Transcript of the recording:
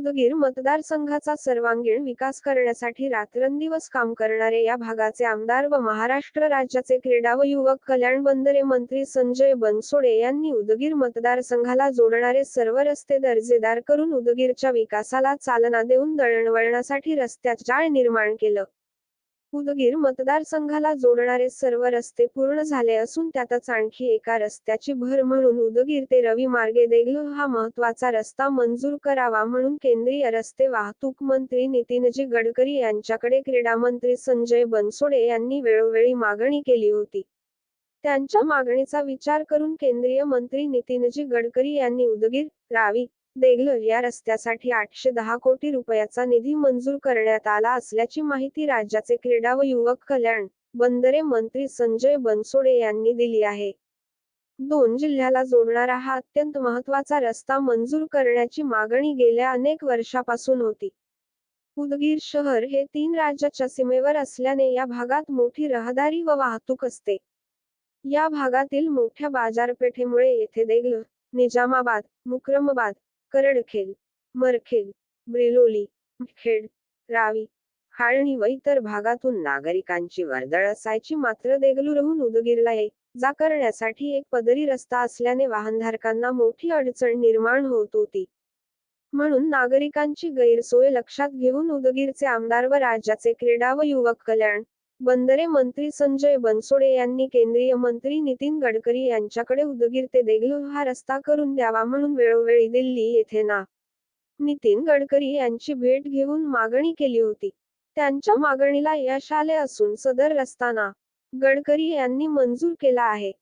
उदगीर मतदारसंघाचा सर्वांगीण विकास करण्यासाठी रात्रंदिवस काम करणारे या भागाचे आमदार व महाराष्ट्र राज्याचे क्रीडा व युवक कल्याण बंदरे मंत्री संजय बनसोडे यांनी उदगीर मतदारसंघाला जोडणारे सर्व रस्ते दर्जेदार करून उदगीरच्या विकासाला चालना देऊन दळणवळणासाठी रस्त्यात जाळ निर्माण केलं. उदगीर मतदारसंघाला जोडणारे सर्व रस्ते पूर्ण झाले असून त्यातच आणखी एका रस्त्याची भर म्हणून उदगीर ते रवी मार्गे देगलूर हा महत्त्वाचा रस्ता मंजूर करावा म्हणून केंद्रीय रस्ते वाहतूक मंत्री नितीनजी गडकरी यांच्याकडे क्रीडा मंत्री संजय बनसोडे यांनी वेळोवेळी मागणी केली होती. त्यांच्या मागणीचा विचार करून केंद्रीय मंत्री नितीनजी गडकरी यांनी उदगीर रावी देगलर या रस्त्यासाठी आठशे दहा कोटी रुपयाचा निधी मंजूर करण्यात आला असल्याची माहिती राज्याचे क्रीडा व युवक कल्याण बंदरे मंत्री संजय बनसोडे यांनी दिली आहे. दोन जिल्ह्याला जोडणारा हा अत्यंत महत्त्वाचा रस्ता मंजूर करण्याची मागणी गेल्या अनेक वर्षापासून होती. उदगीर शहर हे तीन राज्याच्या सीमेवर असल्याने या भागात मोठी रहदारी व वाहतूक असते. या भागातील मोठ्या बाजारपेठेमुळे येथे देगलूर निजामाबाद मुक्रमाबाद करडखेल मरखेल ब्रिलोली खेड रावी हाळणी व इतर भागातून नागरिकांची वर्दळ असायची. मात्र देगलूरहून उदगीरला ये जा करण्यासाठी एक पदरी रस्ता असल्याने वाहनधारकांना मोठी अडचण निर्माण होत होती. म्हणून नागरिकांची गैरसोय लक्षात घेऊन उदगीरचे आमदार व राज्याचे क्रीडा व युवक कल्याण बंदरे मंत्री संजय बनसोडे यांनी केंद्रीय मंत्री नितीन गडकरी यांच्याकडे उदगीर ते देगलूर हा रस्ता करून द्यावा म्हणून वेळोवेळी दिल्ली येथे ना. नितीन गडकरी यांची भेट घेऊन मागणी केली होती. त्यांच्या मागणीला यश आले असून सदर रस्ता ना. गडकरी यांनी मंजूर केला आहे.